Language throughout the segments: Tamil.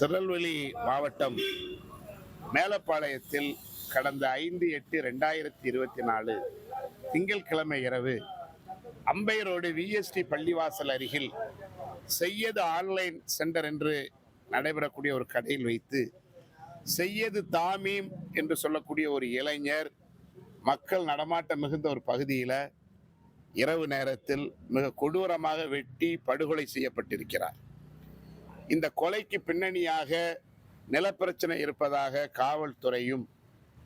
திருநெல்வேலி மாவட்டம் மேலப்பாளையத்தில் கடந்த ஐந்து எட்டு ரெண்டாயிரத்தி இருபத்தி நாலு திங்கட்கிழமை இரவு அம்பை ரோடு விஎஸ்டி பள்ளிவாசல் அருகில் செய்யது ஆன்லைன் சென்டர் என்று நடைபெறக்கூடிய ஒரு கடையில் வைத்து செய்யது தாமீம் என்று சொல்லக்கூடிய ஒரு இளைஞர் மக்கள் நடமாட்டம் மிகுந்த ஒரு பகுதியில் இரவு நேரத்தில் மிக கொடூரமாக வெட்டி படுகொலை செய்யப்பட்டிருக்கிறார். இந்த கொலைக்கு பின்னணியாக நிலப்பிரச்சனை இருப்பதாக காவல்துறையும்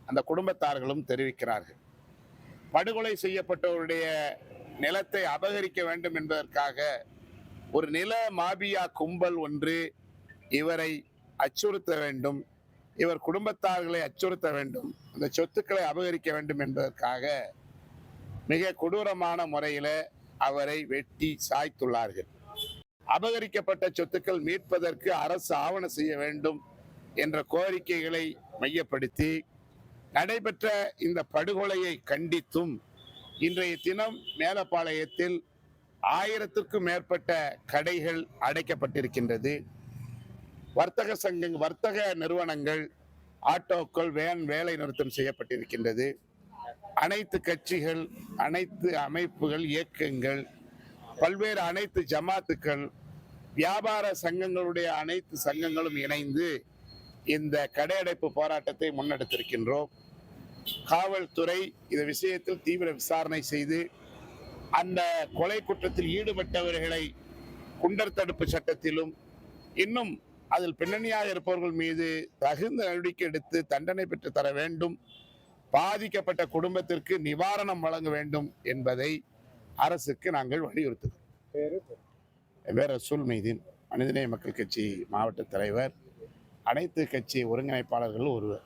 அந்த குடும்பத்தார்களும் தெரிவிக்கிறார்கள். படுகொலை செய்யப்பட்டவருடைய நிலத்தை அபகரிக்க வேண்டும் என்பதற்காக ஒரு நில மாபியா கும்பல் ஒன்று இவரை அச்சுறுத்த வேண்டும் இவர் குடும்பத்தார்களை அச்சுறுத்த வேண்டும் அந்த சொத்துக்களை அபகரிக்க வேண்டும் என்பதற்காக மிக கொடூரமான முறையில் அவரை வெட்டி சாய்த்துள்ளார்கள். அபகரிக்கப்பட்ட சொத்துக்கள் மீட்பதற்கு அரசு ஆவணம் செய்ய வேண்டும் என்ற கோரிக்கைகளை மையப்படுத்தி நடைபெற்ற இந்த படுகொலையை கண்டித்தும் இன்றைய தினம் மேலப்பாளையத்தில் ஆயிரத்திற்கும் மேற்பட்ட கடைகள் அடைக்கப்பட்டிருக்கின்றது. வர்த்தக சங்க வர்த்தக நிறுவனங்கள் ஆட்டோக்கள் வேன் வேலை நிறுத்தம் செய்யப்பட்டிருக்கின்றது. அனைத்து கட்சிகள் அனைத்து அமைப்புகள் இயக்கங்கள் பல்வேறு அனைத்து ஜமாத்துக்கள் வியாபார சங்கங்களுடைய அனைத்து சங்கங்களும் இணைந்து இந்த கடையடைப்பு போராட்டத்தை முன்னெடுத்திருக்கின்றோம். காவல்துறை இந்த விஷயத்தில் தீவிர விசாரணை செய்து அந்த கொலை குற்றத்தில் ஈடுபட்டவர்களை குண்டர் தடுப்பு சட்டத்திலும் இன்னும் அதில் பின்னணியாக இருப்பவர்கள் மீது தகுந்த நடவடிக்கை எடுத்து தண்டனை பெற்று தர வேண்டும். பாதிக்கப்பட்ட குடும்பத்திற்கு நிவாரணம் வழங்க வேண்டும் என்பதை அரசுக்கு நாங்கள் வலியுறுத்துகிறோம். பேர் ரசூல் மைதீன் மனிதநேய மக்கள் கட்சி மாவட்ட தலைவர் அனைத்து கட்சி ஒருங்கிணைப்பாளர்கள் ஒருவர்.